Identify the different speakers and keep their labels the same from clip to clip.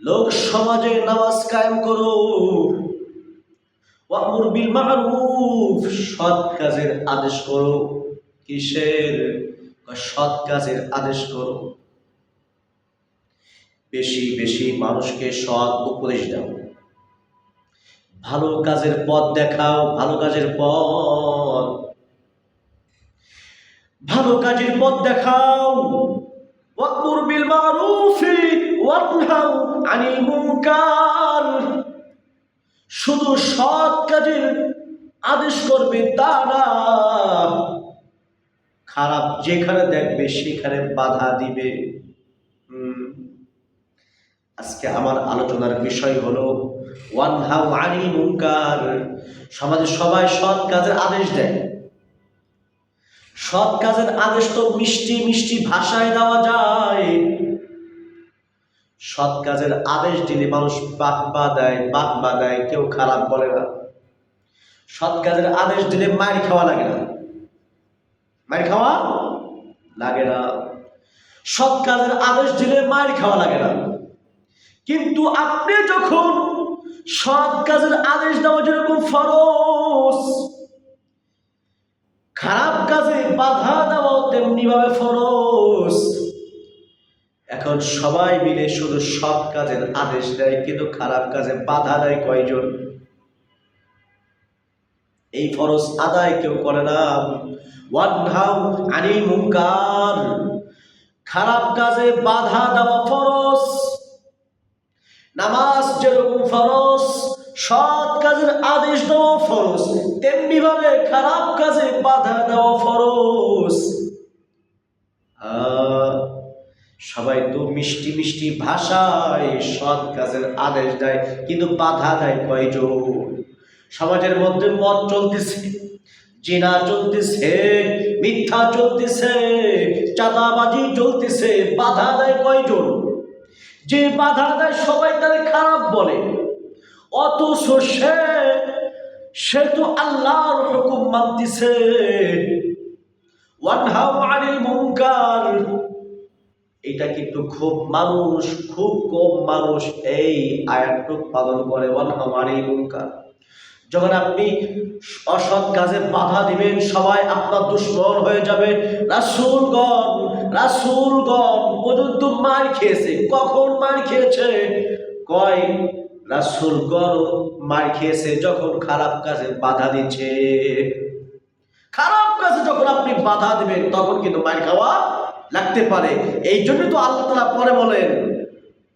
Speaker 1: লোক সমাজে নামাজ কায়েম করো। ওয়ামুর বিল মারুফ, সৎ কাজের আদেশ করো। কিসের? সৎ কাজের আদেশ করো। বেশি বেশি মানুষকে সৎ উপদেশ দাও। ভালো কাজের পথ দেখাও, ভালো কাজের পথ। ভালো কাজের পথ দেখাও। ওয়াকুর বিল মারুফি ওয়ানহাউ আনিল মুনকার। শুধু সৎ কাজের আদেশ করবে তা না, খারাপ যেখানে দেখবে সেখানে বাধা দিবে। আজকে আমার আলোচনার বিষয় হলো ওয়ান হাউ আনিল মুনকার। সমাজে সবাই সৎ কাজের আদেশ দেয়। সৎ কাজের আদেশ তো মিষ্টি মিষ্টি ভাষায় দেওয়া যায়। সৎ কাজের আদেশ দিলে মানুষ বাহবা দেয় বাহবা দেয়, কেউ খারাপ বলে না। সৎ কাজের আদেশ দিলে মার খাওয়া লাগে না। মার খাওয়া লাগে না। সৎ কাজের আদেশ দিলে মার খাওয়া লাগে না। কিন্তু আপনি যখন সৎ কাজের আদেশ দেওয়া যেরকম কাজে বাধা দেওয়াও তেমনি ভাবে ফরজ। এখন সবাই মিলে শুধু সৎ কাজের আদেশ দেয়, কিন্তু খারাপ কাজে বাধা দেয় কয়জন? এই ফরজ আদায় কেউ করে না। খারাপ কাজে বাধা দেওয়া ফরজ। নামাজ যেরকম ফরজ সৎ কাজের আদেশ দেওয়া ফরজ তেমনি ভাবে খারাপ কাজে বাধা দেওয়া ফরজ। আহ, সবাই তো মিষ্টি মিষ্টি ভাষায় সৎ কাজের আদেশ দেয় কিন্তু বাধা দেয় কয়জন? সমাজের মধ্যে মদ চলতেছে জিনা চলতেছে মিথ্যা চলতেছে চাঁদাবাজি চলতেছে বাধা দেয় কয়জন? যে বাধা দেয় সবাই তাদের খারাপ বলে। অথচ সে সে তো আল্লাহর হুকুম মানতেছে। এটা কিন্তু খুব মানুষ, খুব কম মানুষ এই আয়াতটুক পালন করে, ওয়ানহাউ আনিল যখন আপনি অসৎ কাজে বাধা দিবেন, সবাই আপনার দুশ্মন হয়ে যাবে। রাসূলগণ রাসূলগণ পর্যন্ত মার খেয়েছে। কখন মার খেয়েছে? কয় রাসূলগণ মার খেয়েছে যখন খারাপ কাজে বাধা দিচ্ছে। খারাপ কাজে যখন আপনি বাধা দিবেন, তখন কিন্তু মার খাওয়া লাগতে পারে। এই জন্য তো আল্লাহ তালা পরে বলেন,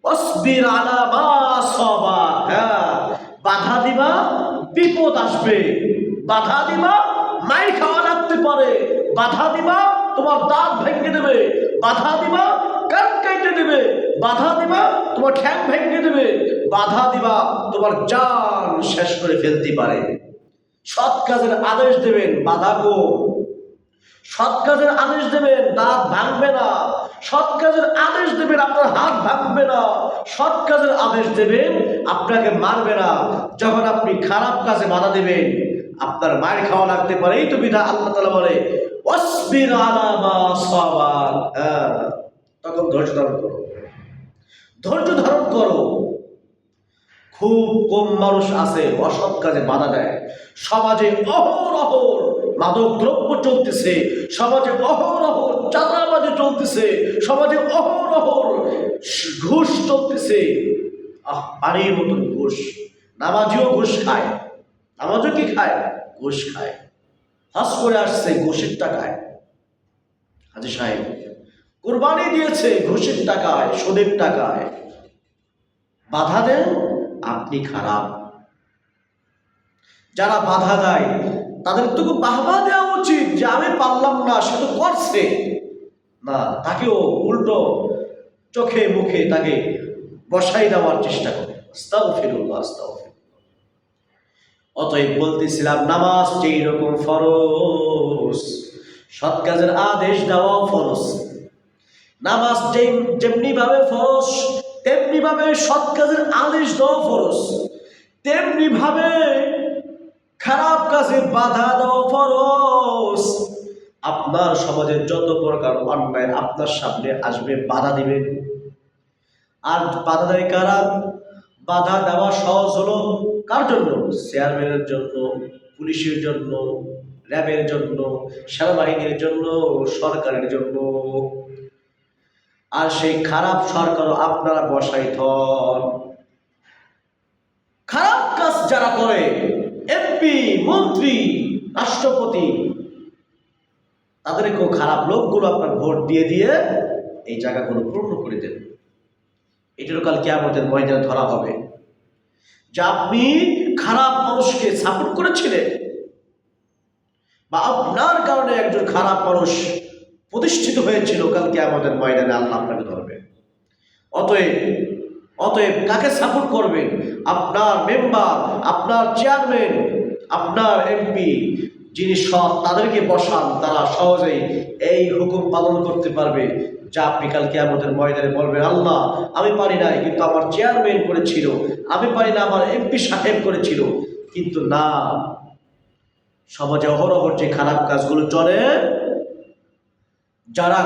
Speaker 1: অসবির আলা মা সবা। হ্যাঁ বাধা দিবা, বিপদ আসবে। বাধা দিবা মাই খাওয়া লাগতে পারে। বাধা দিবা, তোমার দাঁত ভেঙে দেবে। বাধা দিবা, কান কেটে দেবে। বাধা দিবা, তোমার ঠ্যাং ভেঙে দেবে। বাধা দিবা, তোমার জান শেষ করে ফেলতে পারে। সৎ কাজের আদেশ দেবেন, বাধা গো। সৎ কাজের আদেশ দেবেন, দাঁত ভাঙবে না। সৎ কাজের আদেশ দেবেন, আপনার হাত ভাঙবে না। সৎ কাজের আদেশ দেবেন, আপনাকে মারবে না। যখন আপনি খারাপ কাজে বাধা দেবেন, আপনার মায়ের খাওয়া লাগতে পারে, এই তো বিধা আল্লাহ তালা বলে হ্যাঁ তখন ধৈর্য ধারণ করো। ধৈর্য ধারণ করো। খুব কম মানুষ আছে, অসৎ কাজে বাধা দেয়। সমাজে অহরহ মাদক দ্রব্য চলতেছে, সমাজে অহরহ চাঁদাবাজি চলতেছে, সমাজে অহরহ ঘুষ চলতেছে। আহ পানির মতন ঘুষ। নামাজিও ঘুষ খায়। নামাজও কি খায়? ঘুষ খায়। হাস করে আসছে, ঘুষের টাকায়। হাজি সাহেব, কোরবানি দিয়েছে ঘুষের টাকায়, সুদের টাকায়। বাধা দেন? আপনি খারাপ। যারা বাধা দেয়, তাদের তো বাহবা দেওয়া উচিত যে আমি পারলাম না, সে তো করছে। না, তাকেও উল্টো চোখে মুখে তাকে বসাই দেওয়ার চেষ্টা করে। আস্তাও ফিরুল্লাহ আস্তাও অতএব বলতেছিলাম, নামাজ যেই রকম ফরজ, সৎ কাজের আদেশ দেওয়া ফরজ। নামাজ যেমনি ভাবে ফরজ তেমনি ভাবে সৎ কাজের আদেশ দেওয়া তেমনি ভাবে খারাপ কাজে বাধা দেওয়া ফরজ। আপনার সমাজের যত প্রকার অন্যায় আপনার সামনে আসবে, বাধা দিবেন। আর বাধা দেয় কারা? বাধা দেওয়া সহজ হলো কার জন্য? চেয়ারম্যানের জন্য, পুলিশের জন্য, র্যাবের জন্য, সেনাবাহিনীর জন্য, সরকারের জন্য। আর সেই খারাপ সরকারও আপনারা বসাই থন। খারাপ কাজ যারা করে, এমপি, মন্ত্রী, রাষ্ট্রপতি, তাদেরকেও খারাপ লোকগুলো আপনার ভোট দিয়ে দিয়ে এই জায়গাগুলো পূর্ণ করে দেন। এটারও কাল কেয়ামতের ময়দানে ধরা হবে। যে আপনি খারাপ মানুষকে সাপোর্ট করেছিলেন, বা আপনার কারণে একজন খারাপ মানুষ প্রতিষ্ঠিত হয়েছিল কালকে আমাদের ময়দানে আল্লাহ আপনাকে ধরবে। অতএব অতএব কাকে সাপোর্ট করবেন? আপনার মেম্বার আপনার চেয়ারম্যান আপনার এমপি যিনি সৎ তাদেরকে বসান, তারা সহজেই এই হুকুম পালন করতে পারবে যা আপনি কালকে আমাদের ময়দানে বলবেন, আল্লাহ, আমি পারি নাই, কিন্তু আমার চেয়ারম্যান করেছিল, আমি পারি না, আমার এমপি সাহেব করেছিল। কিন্তু না, সমাজে অহরহ যে খারাপ কাজগুলো চলে যারা